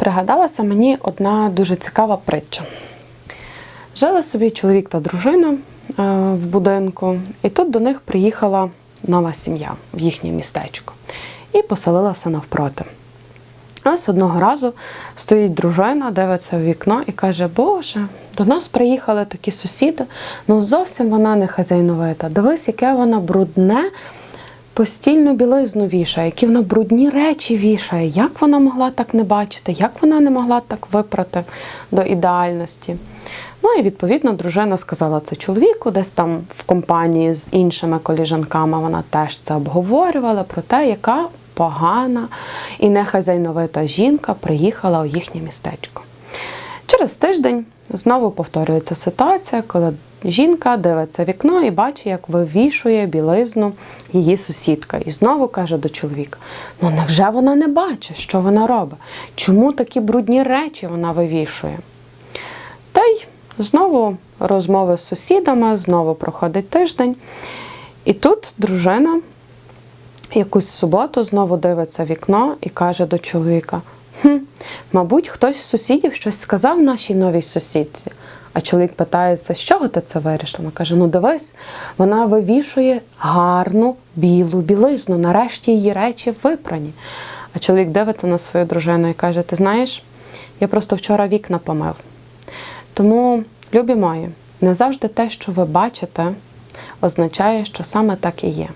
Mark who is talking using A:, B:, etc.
A: пригадалася мені одна дуже цікава притча. Жили собі чоловік та дружина е, в будинку, і тут до них приїхала нова сім'я в їхнє містечко і поселилася навпроти. Ось одного разу стоїть дружина, дивиться в вікно і каже: Боже, до нас приїхали такі сусіди, ну зовсім вона не хазяйновита. Дивись, яке вона брудне, постільну білизну вішає, які вона брудні речі вішає. Як вона могла так не бачити, як вона не могла так випрати до ідеальності? Ну і відповідно дружина сказала це чоловіку, десь там в компанії з іншими коліжанками вона теж це обговорювала про те, яка погана і нехазяйновита жінка приїхала у їхнє містечко. Через тиждень знову повторюється ситуація, коли жінка дивиться вікно і бачить, як вивішує білизну її сусідка. І знову каже до чоловіка: ну невже вона не бачить, що вона робить? Чому такі брудні речі вона вивішує? Та й знову розмови з сусідами, знову проходить тиждень. І тут дружина якусь суботу знову дивиться вікно і каже до чоловіка: хм, мабуть, хтось з сусідів щось сказав нашій новій сусідці. А чоловік питається, з чого ти це вирішила? Вона каже: ну дивись, вона вивішує гарну білу білизну. Нарешті її речі випрані. А чоловік дивиться на свою дружину і каже: Ти знаєш, я просто вчора вікна помив. Тому, любі мої, не завжди те, що ви бачите, означає, що саме так і є.